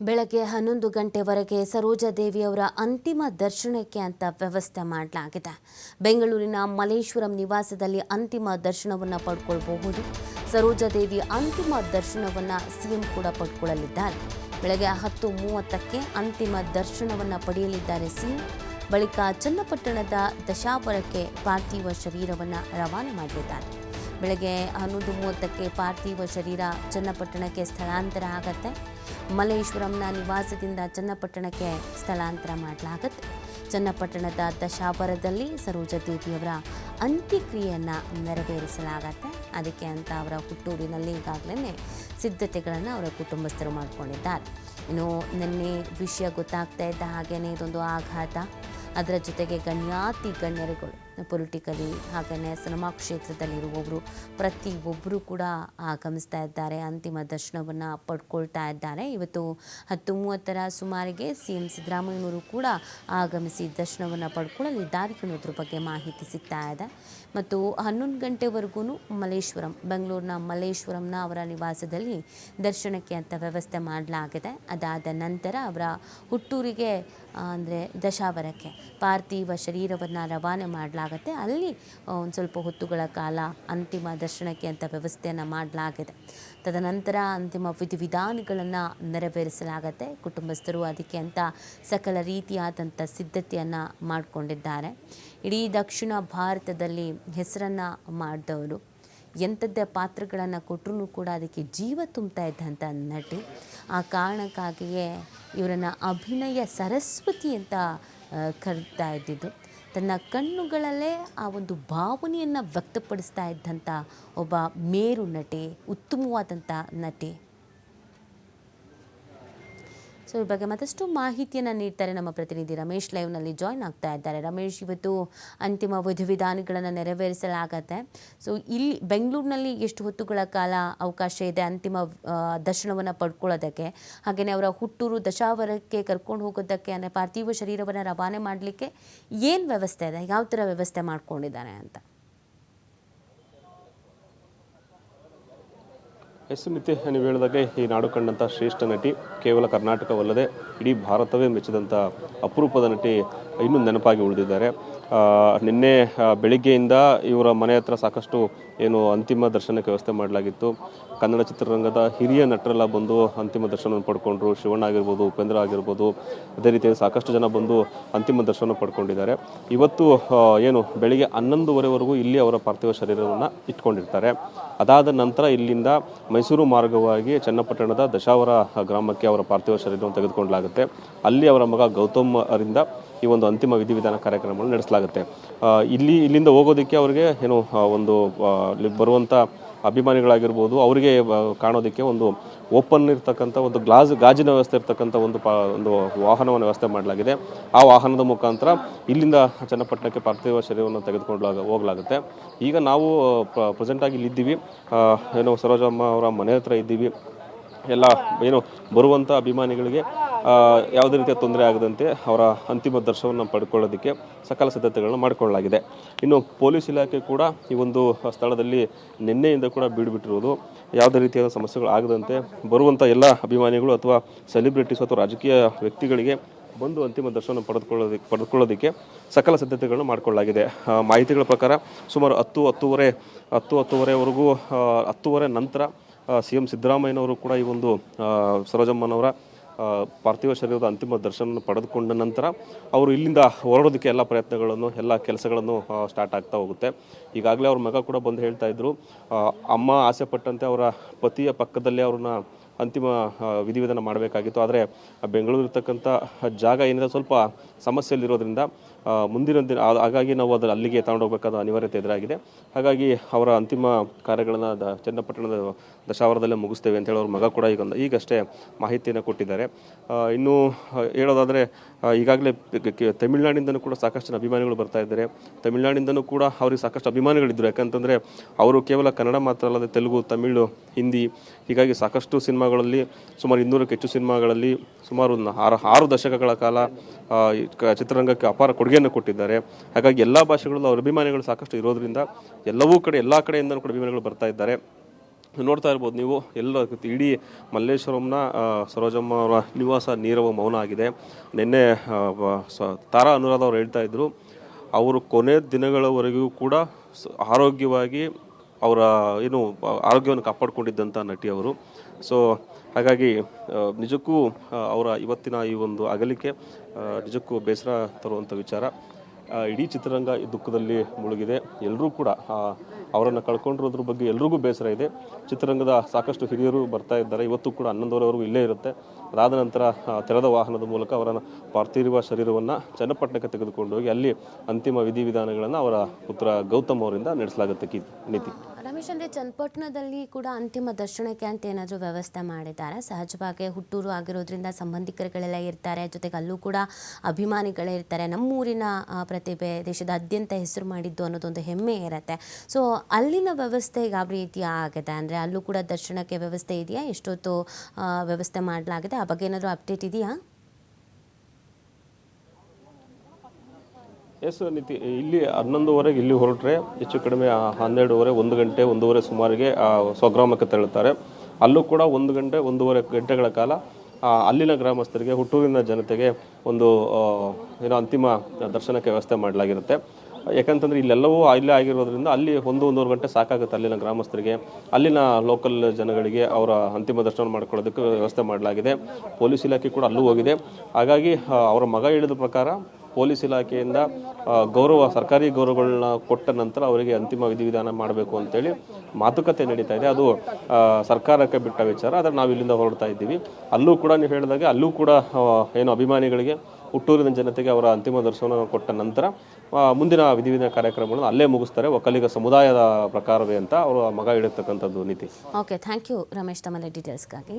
ಬೆಳಗ್ಗೆ ಹನ್ನೊಂದು ಗಂಟೆವರೆಗೆ ಸರೋಜಾದೇವಿಯವರ ಅಂತಿಮ ದರ್ಶನಕ್ಕೆ ಅಂತ ವ್ಯವಸ್ಥೆ ಮಾಡಲಾಗಿದೆ. ಬೆಂಗಳೂರಿನ ಮಲೇಶ್ವರಂ ನಿವಾಸದಲ್ಲಿ ಅಂತಿಮ ದರ್ಶನವನ್ನು ಪಡ್ಕೊಳ್ಬಹುದು. ಸರೋಜಾದೇವಿ ಅಂತಿಮ ದರ್ಶನವನ್ನು ಸಿಎಂ ಕೂಡ ಪಡ್ಕೊಳ್ಳಲಿದ್ದಾರೆ ಬೆಳಗ್ಗೆ ಹತ್ತು ಮೂವತ್ತಕ್ಕೆ ಅಂತಿಮ ದರ್ಶನವನ್ನು ಪಡೆಯಲಿದ್ದಾರೆ ಸಿಎಂ. ಬಳಿಕ ಚನ್ನಪಟ್ಟಣದ ದಶಾವರಕ್ಕೆ ಪಾರ್ಥಿವ ಶರೀರವನ್ನು ರವಾನೆ ಮಾಡಲಿದ್ದಾರೆ. ಬೆಳಗ್ಗೆ ಹನ್ನೊಂದು ಮೂವತ್ತಕ್ಕೆ ಪಾರ್ಥಿವ ಶರೀರ ಚನ್ನಪಟ್ಟಣಕ್ಕೆ ಸ್ಥಳಾಂತರ ಆಗತ್ತೆ. ಮಲ್ಲೇಶ್ವರಂನ ನಿವಾಸದಿಂದ ಚನ್ನಪಟ್ಟಣಕ್ಕೆ ಸ್ಥಳಾಂತರ ಮಾಡಲಾಗತ್ತೆ. ಚನ್ನಪಟ್ಟಣದ ದಶಾಪರದಲ್ಲಿ ಸರೋಜ ದೇವಿಯವರ ಅಂತ್ಯಕ್ರಿಯೆಯನ್ನು ನೆರವೇರಿಸಲಾಗತ್ತೆ. ಅದಕ್ಕೆ ಅಂತ ಅವರ ಹುಟ್ಟೂರಿನಲ್ಲಿ ಈಗಾಗಲೇ ಸಿದ್ಧತೆಗಳನ್ನು ಅವರ ಕುಟುಂಬಸ್ಥರು ಮಾಡಿಕೊಂಡಿದ್ದಾರೆ. ಇನ್ನು ನಿನ್ನೆ ವಿಷಯ ಗೊತ್ತಾಗ್ತಾ ಇದ್ದ ಹಾಗೇನೆ ಇದೊಂದು ಆಘಾತ. ಅದರ ಜೊತೆಗೆ ಗಣ್ಯಾತಿ ಗಣ್ಯರುಗಳು, ಪೊಲಿಟಿಕಲಿ ಹಾಗೆಯೇ ಸಿನಿಮಾ ಕ್ಷೇತ್ರದಲ್ಲಿರುವವರು ಪ್ರತಿಯೊಬ್ಬರು ಕೂಡ ಆಗಮಿಸ್ತಾ ಇದ್ದಾರೆ, ಅಂತಿಮ ದರ್ಶನವನ್ನು ಪಡ್ಕೊಳ್ತಾ ಇದ್ದಾರೆ. ಇವತ್ತು ಹತ್ತು ಮೂವತ್ತರ ಸುಮಾರಿಗೆ ಸಿ ಎಂ ಸಿದ್ದರಾಮಯ್ಯನವರು ಕೂಡ ಆಗಮಿಸಿ ದರ್ಶನವನ್ನು ಪಡ್ಕೊಳ್ಳಲಿದ್ದಾರೆ ಅನ್ನೋದ್ರ ಬಗ್ಗೆ ಮಾಹಿತಿ ಸಿಗ್ತಾ ಇದೆ. ಮತ್ತು ಹನ್ನೊಂದು ಗಂಟೆವರೆಗೂ ಮಲ್ಲೇಶ್ವರಂ, ಬೆಂಗಳೂರಿನ ಮಲ್ಲೇಶ್ವರಂನ ಅವರ ನಿವಾಸದಲ್ಲಿ ದರ್ಶನಕ್ಕೆ ಅಂತ ವ್ಯವಸ್ಥೆ ಮಾಡಲಾಗಿದೆ. ಅದಾದ ನಂತರ ಅವರ ಹುಟ್ಟೂರಿಗೆ ಅಂದರೆ ದಶಾವರಕ್ಕೆ. ಪಾರ್ಥಿವ ಶರೀರವನ್ನು ರವಾನೆ ಮಾಡಲಾಗತ್ತೆ. ಅಲ್ಲಿ ಒಂದು ಸ್ವಲ್ಪ ಹೊತ್ತುಗಳ ಕಾಲ ಅಂತಿಮ ದರ್ಶನಕ್ಕೆ ಅಂತ ವ್ಯವಸ್ಥೆಯನ್ನು ಮಾಡಲಾಗಿದೆ. ತದನಂತರ ಅಂತಿಮ ವಿಧಿವಿಧಾನಗಳನ್ನು ನೆರವೇರಿಸಲಾಗತ್ತೆ. ಕುಟುಂಬಸ್ಥರು ಅದಕ್ಕೆ ಅಂತ ಸಕಲ ರೀತಿಯಾದಂಥ ಸಿದ್ಧತೆಯನ್ನು ಮಾಡಿಕೊಂಡಿದ್ದಾರೆ. ಇಡೀ ದಕ್ಷಿಣ ಭಾರತದಲ್ಲಿ ಹೆಸರನ್ನು ಮಾಡಿದವರು ಎಂಥದ್ದೇ ಪಾತ್ರಗಳನ್ನು ಕೊಟ್ಟರು ಕೂಡ ಅದಕ್ಕೆ ಜೀವ ತುಂಬ್ತಾ ಇದ್ದಂಥ ನಟಿ. ಆ ಕಾರಣಕ್ಕಾಗಿಯೇ ಇವರನ್ನು ಅಭಿನಯ ಸರಸ್ವತಿ ಅಂತ ಕರೀತಾ ಇದ್ದಿದ್ದು. ತನ್ನ ಕಣ್ಣುಗಳಲ್ಲೇ ಆ ಒಂದು ಭಾವನೆಯನ್ನು ವ್ಯಕ್ತಪಡಿಸ್ತಾ ಇದ್ದಂಥ ಒಬ್ಬ ಮೇರು ನಟಿ ಉತ್ತಮವಾದಂಥ ನಟಿ. ಸೊ ಈ ಬಗ್ಗೆ ಮತ್ತಷ್ಟು ಮಾಹಿತಿಯನ್ನು ನೀಡ್ತಾರೆ ನಮ್ಮ ಪ್ರತಿನಿಧಿ ರಮೇಶ್ ಲೈವ್ನಲ್ಲಿ ಜಾಯ್ನ್ ಆಗ್ತಾ ಇದ್ದಾರೆ. ರಮೇಶ್, ಇವತ್ತು ಅಂತಿಮ ವಿಧಿವಿಧಾನಗಳನ್ನು ನೆರವೇರಿಸಲಾಗತ್ತೆ. ಸೊ ಇಲ್ಲಿ ಬೆಂಗಳೂರಿನಲ್ಲಿ ಎಷ್ಟು ಹೊತ್ತುಗಳ ಕಾಲ ಅವಕಾಶ ಇದೆ ಅಂತಿಮ ದರ್ಶನವನ್ನು ಪಡ್ಕೊಳ್ಳೋದಕ್ಕೆ? ಹಾಗೆಯೇ ಅವರ ಹುಟ್ಟೂರು ದಶಾವರಕ್ಕೆ ಕರ್ಕೊಂಡು ಹೋಗೋದಕ್ಕೆ, ಅಂದರೆ ಪಾರ್ಥಿವ ಶರೀರವನ್ನು ರವಾನೆ ಮಾಡಲಿಕ್ಕೆ ಏನು ವ್ಯವಸ್ಥೆ ಇದೆ? ಯಾವ ಥರ ವ್ಯವಸ್ಥೆ ಮಾಡ್ಕೊಂಡಿದ್ದಾರೆ ಅಂತ? ಎಸ್ ನಿತ್ಯ ನೀವು ಹೇಳಿದಾಗೆ ಈ ನಾಡು ಕಂಡಂಥ ಶ್ರೇಷ್ಠ ನಟಿ ಕೇವಲ ಕರ್ನಾಟಕವಲ್ಲದೆ ಇಡೀ ಭಾರತವೇ ಮೆಚ್ಚಿದಂಥ ಅಪರೂಪದ ನಟಿ ಇನ್ನೂ ನೆನಪಾಗಿ ಉಳಿದಿದ್ದಾರೆ. ನಿನ್ನೆ ಬೆಳಿಗ್ಗೆಯಿಂದ ಇವರ ಮನೆ ಹತ್ರ ಸಾಕಷ್ಟು ಏನು ಅಂತಿಮ ದರ್ಶನಕ್ಕೆ ವ್ಯವಸ್ಥೆ ಮಾಡಲಾಗಿತ್ತು. ಕನ್ನಡ ಚಿತ್ರರಂಗದ ಹಿರಿಯ ನಟರೆಲ್ಲ ಬಂದು ಅಂತಿಮ ದರ್ಶನವನ್ನು ಪಡ್ಕೊಂಡ್ರು. ಶಿವಣ್ಣ ಆಗಿರ್ಬೋದು, ಉಪೇಂದ್ರ ಆಗಿರ್ಬೋದು, ಅದೇ ರೀತಿಯಲ್ಲಿ ಸಾಕಷ್ಟು ಜನ ಬಂದು ಅಂತಿಮ ದರ್ಶನ ಪಡ್ಕೊಂಡಿದ್ದಾರೆ. ಇವತ್ತು ಏನು ಬೆಳಿಗ್ಗೆ ಹನ್ನೊಂದುವರೆವರೆಗೂ ಇಲ್ಲಿ ಅವರ ಪಾರ್ಥಿವ ಶರೀರವನ್ನು ಇಟ್ಕೊಂಡಿರ್ತಾರೆ. ಅದಾದ ನಂತರ ಇಲ್ಲಿಂದ ಮೈಸೂರು ಮಾರ್ಗವಾಗಿ ಚನ್ನಪಟ್ಟಣದ ದಶಾವರ ಗ್ರಾಮಕ್ಕೆ ಅವರ ಪಾರ್ಥಿವ ಶರೀರವನ್ನು ತೆಗೆದುಕೊಳ್ಳಲಾಗುತ್ತೆ ಅಲ್ಲಿ ಅವರ ಮಗ ಗೌತಮ್ ಅವರಿಂದ ಈ ಒಂದು ಅಂತಿಮ ವಿಧಿವಿಧಾನ ಕಾರ್ಯಕ್ರಮವನ್ನು ನಡೆಸಲಾಗುತ್ತೆ. ಇಲ್ಲಿ, ಇಲ್ಲಿಂದ ಹೋಗೋದಕ್ಕೆ ಅವರಿಗೆ ಏನು ಒಂದು ಬರುವಂಥ ಅಭಿಮಾನಿಗಳಾಗಿರ್ಬೋದು, ಅವರಿಗೆ ಕಾಣೋದಕ್ಕೆ ಒಂದು ಓಪನ್ ಇರ್ತಕ್ಕಂಥ ಒಂದು ಗ್ಲಾಸ್, ಗಾಜಿನ ವ್ಯವಸ್ಥೆ ಇರ್ತಕ್ಕಂಥ ಒಂದು ಪಾ, ಒಂದು ವಾಹನವನ್ನು ವ್ಯವಸ್ಥೆ ಮಾಡಲಾಗಿದೆ. ಆ ವಾಹನದ ಮುಖಾಂತರ ಇಲ್ಲಿಂದ ಚನ್ನಪಟ್ಟಣಕ್ಕೆ ಪಾರ್ಥಿವ ಶರೀರವನ್ನು ತೆಗೆದುಕೊಂಡು ಹೋಗಲಾಗುತ್ತೆ. ಈಗ ನಾವು ಪ್ರೆಸೆಂಟಾಗಿ ಇಲ್ಲಿದ್ದೀವಿ. ಏನು, ಸರೋಜಮ್ಮ ಅವರ ಮನೆ ಹತ್ರ ಇದ್ದೀವಿ. ಎಲ್ಲ ಏನು ಬರುವಂಥ ಅಭಿಮಾನಿಗಳಿಗೆ ಯಾವುದೇ ರೀತಿಯ ತೊಂದರೆ ಆಗದಂತೆ ಅವರ ಅಂತಿಮ ದರ್ಶನವನ್ನು ಪಡ್ಕೊಳ್ಳೋದಕ್ಕೆ ಸಕಲ ಸಿದ್ಧತೆಗಳನ್ನು ಮಾಡಿಕೊಳ್ಳಲಾಗಿದೆ. ಇನ್ನು ಪೊಲೀಸ್ ಇಲಾಖೆ ಕೂಡ ಈ ಒಂದು ಸ್ಥಳದಲ್ಲಿ ನಿನ್ನೆಯಿಂದ ಕೂಡ ಬೀಡುಬಿಟ್ಟಿರುವುದು ಯಾವುದೇ ರೀತಿಯಾದ ಸಮಸ್ಯೆಗಳು ಆಗದಂತೆ ಬರುವಂಥ ಎಲ್ಲ ಅಭಿಮಾನಿಗಳು ಅಥವಾ ಸೆಲೆಬ್ರಿಟೀಸ್ ಅಥವಾ ರಾಜಕೀಯ ವ್ಯಕ್ತಿಗಳಿಗೆ ಬಂದು ಅಂತಿಮ ದರ್ಶನ ಪಡೆದುಕೊಳ್ಳೋದಕ್ಕೆ ಪಡೆದುಕೊಳ್ಳೋದಕ್ಕೆ ಸಕಲ ಸಿದ್ಧತೆಗಳನ್ನು ಮಾಡಿಕೊಳ್ಳಲಾಗಿದೆ. ಮಾಹಿತಿಗಳ ಪ್ರಕಾರ ಸುಮಾರು ಹತ್ತು ಹತ್ತೂವರೆ, ಹತ್ತು ಹತ್ತುವರೆವರೆಗೂ ಹತ್ತೂವರೆ ಹತ್ತುವರೆ ನಂತರ ಸಿ ಎಂ ಸಿದ್ದರಾಮಯ್ಯನವರು ಕೂಡ ಈ ಒಂದು ಸರೋಜಮ್ಮನವರ ಪಾರ್ಥಿವ ಶರೀರದ ಅಂತಿಮ ದರ್ಶನ ಪಡೆದುಕೊಂಡ ನಂತರ ಅವರು ಇಲ್ಲಿಂದ ಹೊರಡೋದಕ್ಕೆ ಎಲ್ಲ ಪ್ರಯತ್ನಗಳನ್ನು, ಎಲ್ಲ ಕೆಲಸಗಳನ್ನು ಸ್ಟಾರ್ಟ್ ಆಗ್ತಾ ಹೋಗುತ್ತೆ. ಈಗಾಗಲೇ ಅವ್ರ ಮಗ ಕೂಡ ಬಂದು ಹೇಳ್ತಾ ಇದ್ರು. ಅಮ್ಮ ಆಸೆ ಪಟ್ಟಂತೆ ಅವರ ಪತಿಯ ಪಕ್ಕದಲ್ಲೇ ಅವ್ರನ್ನ ಅಂತಿಮ ವಿಧಿವಿಧಾನ ಮಾಡಬೇಕಾಗಿತ್ತು. ಆದರೆ ಬೆಂಗಳೂರು ಇರ್ತಕ್ಕಂಥ ಜಾಗ ಏನಿದೆ, ಸ್ವಲ್ಪ ಸಮಸ್ಯೆಯಲ್ಲಿರೋದ್ರಿಂದ ಮುಂದಿನ ದಿನ ಹಾಗಾಗಿ ನಾವು ಅದನ್ನು ಅಲ್ಲಿಗೆ ಹೋಗಬೇಕಾದ ಅನಿವಾರ್ಯತೆ ಎದುರಾಗಿದೆ. ಹಾಗಾಗಿ ಅವರ ಅಂತಿಮ ಕಾರ್ಯಗಳನ್ನು ದ, ಚನ್ನಪಟ್ಟಣದ ದಶಾವರದಲ್ಲೇ ಮುಗಿಸ್ತೇವೆ ಅಂತ ಹೇಳಿ ಅವ್ರ ಮಗ ಕೂಡ ಈಗ ಈಗಷ್ಟೇ ಮಾಹಿತಿಯನ್ನು ಕೊಟ್ಟಿದ್ದಾರೆ. ಇನ್ನೂ ಹೇಳೋದಾದರೆ ಈಗಾಗಲೇ ತಮಿಳ್ನಾಡಿಂದನೂ ಕೂಡ ಸಾಕಷ್ಟು ಅಭಿಮಾನಿಗಳು ಬರ್ತಾ ಇದ್ದಾರೆ. ತಮಿಳ್ನಾಡಿಂದನೂ ಕೂಡ ಅವ್ರಿಗೆ ಸಾಕಷ್ಟು ಅಭಿಮಾನಿಗಳಿದ್ದರು ಯಾಕಂತಂದರೆ, ಅವರು ಕೇವಲ ಕನ್ನಡ ಮಾತ್ರ ಅಲ್ಲದೆ ತೆಲುಗು, ತಮಿಳು, ಹಿಂದಿ, ಹೀಗಾಗಿ ಸಾಕಷ್ಟು ಸಿನಿಮಾಗಳಲ್ಲಿ, ಸುಮಾರು ಇನ್ನೂರಕ್ಕೆ ಹೆಚ್ಚು ಸಿನಿಮಾಗಳಲ್ಲಿ ಸುಮಾರು ಒಂದು ಆರು ಆರು ದಶಕಗಳ ಕಾಲ ಚಿತ್ರರಂಗಕ್ಕೆ ಅಪಾರ ಕೊಡುಗೆಯನ್ನು ಕೊಟ್ಟಿದ್ದಾರೆ. ಹಾಗಾಗಿ ಎಲ್ಲ ಭಾಷೆಗಳಲ್ಲೂ ಅವರ ಅಭಿಮಾನಿಗಳು ಸಾಕಷ್ಟು ಇರೋದ್ರಿಂದ ಎಲ್ಲವೂ ಕಡೆ, ಎಲ್ಲ ಕಡೆಯಿಂದಲೂ ಕೂಡ ಅಭಿಮಾನಿಗಳು ಬರ್ತಾ ಇದ್ದಾರೆ. ನೋಡ್ತಾ ಇರ್ಬೋದು ನೀವು, ಎಲ್ಲ ಇಡೀ ಮಲ್ಲೇಶ್ವರಂನ ಸರೋಜಮ್ಮ ಅವರ ನಿವಾಸ ನೀರವ ಮೌನ ಆಗಿದೆ. ನಿನ್ನೆ ತಾರಾ ಅನುರಾಧ ಅವರು ಹೇಳ್ತಾ ಇದ್ದರು ಅವರು ಕೊನೆ ದಿನಗಳವರೆಗೂ ಕೂಡ ಆರೋಗ್ಯವಾಗಿ ಅವರ, ಏನು ಆರೋಗ್ಯವನ್ನು ಕಾಪಾಡಿಕೊಂಡಿದ್ದಂಥ ನಟಿ ಅವರು. ಸೊ ಹಾಗಾಗಿ ನಿಜಕ್ಕೂ ಅವರ ಇವತ್ತಿನ ಈ ಒಂದು ಅಗಲಿಕೆ ನಿಜಕ್ಕೂ ಬೇಸರ ತರುವಂಥ ವಿಚಾರ. ಇಡೀ ಚಿತ್ರರಂಗ ಈ ದುಃಖದಲ್ಲಿ ಮುಳುಗಿದೆ. ಎಲ್ಲರೂ ಕೂಡ ಅವರನ್ನು ಕಳ್ಕೊಂಡಿರೋದ್ರ ಬಗ್ಗೆ ಎಲ್ರಿಗೂ ಬೇಸರ ಇದೆ. ಚಿತ್ರರಂಗದ ಸಾಕಷ್ಟು ಹಿರಿಯರು ಬರ್ತಾ ಇದ್ದಾರೆ. ಇವತ್ತು ಕೂಡ ಹನ್ನೊಂದುವರೆವರೆಗೂ ಇಲ್ಲೇ ಇರುತ್ತೆ. ಅದಾದ ನಂತರ ತೆರೆದ ವಾಹನದ ಮೂಲಕ ಅವರ ಪಾರ್ಥಿವ ಶರೀರವನ್ನು ಚನ್ನಪಟ್ಟಣಕ್ಕೆ ತೆಗೆದುಕೊಂಡು ಹೋಗಿ ಅಲ್ಲಿ ಅಂತಿಮ ವಿಧಿವಿಧಾನಗಳನ್ನು ಅವರ ಪುತ್ರ ಗೌತಮ್ ಅವರಿಂದ ನಡೆಸಲಾಗುತ್ತೆ ನೀತಿ. ರಮೇಶ್ ಅಂದರೆ ಚನ್ನಪಟ್ಟಣದಲ್ಲಿ ಕೂಡ ಅಂತಿಮ ದರ್ಶನಕ್ಕೆ ಅಂತ ಏನಾದರೂ ವ್ಯವಸ್ಥೆ ಮಾಡಿದ್ದಾರೆ ಸಹಜವಾಗಿ ಹುಟ್ಟೂರು ಆಗಿರೋದ್ರಿಂದ ಸಂಬಂಧಿಕರುಗಳೆಲ್ಲ ಇರ್ತಾರೆ, ಜೊತೆಗೆ ಅಲ್ಲೂ ಕೂಡ ಅಭಿಮಾನಿಗಳೇ ಇರ್ತಾರೆ. ನಮ್ಮೂರಿನ ಪ್ರತಿಭೆ ಪ್ರತಿಭೆ ದೇಶದಾದ್ಯಂತ ಹೆಸರು ಮಾಡಿದ್ದು ಅನ್ನೋದೊಂದು ಹೆಮ್ಮೆ ಇರುತ್ತೆ. ಸೊ ಅಲ್ಲಿನ ವ್ಯವಸ್ಥೆ ಯಾವ ರೀತಿ ಆಗಿದೆ? ಅಂದರೆ ಅಲ್ಲೂ ಕೂಡ ದರ್ಶನಕ್ಕೆ ವ್ಯವಸ್ಥೆ ಇದೆಯಾ? ಎಷ್ಟೊತ್ತು ವ್ಯವಸ್ಥೆ ಮಾಡಲಾಗಿದೆ? ಆ ಬಗ್ಗೆ ಏನಾದರೂ ಅಪ್ಡೇಟ್ ಇದೆಯಾ? ಎಸ್ ನಿತಿ ಇಲ್ಲಿ ಹನ್ನೊಂದುವರೆಗೆ ಇಲ್ಲಿ ಹೊರಟ್ರೆ ಹೆಚ್ಚು ಕಡಿಮೆ ಹನ್ನೆರಡುವರೆ, ಒಂದು ಗಂಟೆ, ಒಂದೂವರೆ ಸುಮಾರಿಗೆ ಸ್ವಗ್ರಾಮಕ್ಕೆ ತೆರಳುತ್ತಾರೆ. ಅಲ್ಲೂ ಕೂಡ ಒಂದು ಗಂಟೆ, ಒಂದೂವರೆ ಗಂಟೆಗಳ ಕಾಲ ಅಲ್ಲಿನ ಗ್ರಾಮಸ್ಥರಿಗೆ, ಹುಟ್ಟೂರಿನ ಜನತೆಗೆ ಒಂದು ಏನೋ ಅಂತಿಮ ದರ್ಶನಕ್ಕೆ ವ್ಯವಸ್ಥೆ ಮಾಡಲಾಗಿರುತ್ತೆ. ಯಾಕಂತಂದ್ರೆ ಇಲ್ಲೆಲ್ಲವೂ ಇಲ್ಲೇ ಆಗಿರೋದ್ರಿಂದ ಅಲ್ಲಿ ಒಂದು ಒಂದೂವರೆ ಗಂಟೆ ಸಾಕಾಗುತ್ತೆ ಅಲ್ಲಿನ ಗ್ರಾಮಸ್ಥರಿಗೆ. ಅಲ್ಲಿನ ಲೋಕಲ್ ಜನಗಳಿಗೆ ಅವರ ಅಂತಿಮ ದರ್ಶನ ಮಾಡ್ಕೊಳ್ಳೋದಕ್ಕೆ ವ್ಯವಸ್ಥೆ ಮಾಡಲಾಗಿದೆ. ಪೊಲೀಸ್ ಇಲಾಖೆ ಕೂಡ ಅಲ್ಲೂ ಹೋಗಿದೆ. ಹಾಗಾಗಿ ಅವರ ಮಗ ಹೇಳಿದ ಪ್ರಕಾರ ಪೊಲೀಸ್ ಇಲಾಖೆಯಿಂದ ಗೌರವ, ಸರ್ಕಾರಿ ಗೌರವಗಳನ್ನ ಕೊಟ್ಟ ನಂತರ ಅವರಿಗೆ ಅಂತಿಮ ವಿಧಿವಿಧಾನ ಮಾಡಬೇಕು ಅಂತೇಳಿ ಮಾತುಕತೆ ನಡೀತಾ ಇದೆ. ಅದು ಸರ್ಕಾರಕ್ಕೆ ಬಿಟ್ಟ ವಿಚಾರ. ಆದರೆ ನಾವು ಇಲ್ಲಿಂದ ಹೊರಡ್ತಾ ಇದ್ದೀವಿ. ಅಲ್ಲೂ ಕೂಡ ನೀವು ಹೇಳಿದಾಗೆ, ಅಲ್ಲೂ ಕೂಡ ಏನು ಅಭಿಮಾನಿಗಳಿಗೆ, ಹುಟ್ಟೂರಿನ ಜನತೆಗೆ ಅವರ ಅಂತಿಮ ದರ್ಶನ ಕೊಟ್ಟ ನಂತರ ಮುಂದಿನ ವಿಧಿವಿಧಾನ ಕಾರ್ಯಕ್ರಮಗಳನ್ನು ಅಲ್ಲೇ ಮುಗಿಸ್ತಾರೆ ಒಕ್ಕಲಿಗ ಸಮುದಾಯದ ಪ್ರಕಾರವೇ ಅಂತ ಅವರು ಮಗ ಇಡತಕ್ಕಂಥದ್ದು ನೀತಿ. ಓಕೆ ಥ್ಯಾಂಕ್ ಯು ರಮೇಶ್ ತಮ್ಮಲ್ಲಿ ಡೀಟೇಲ್ಸ್ಗಾಗಿ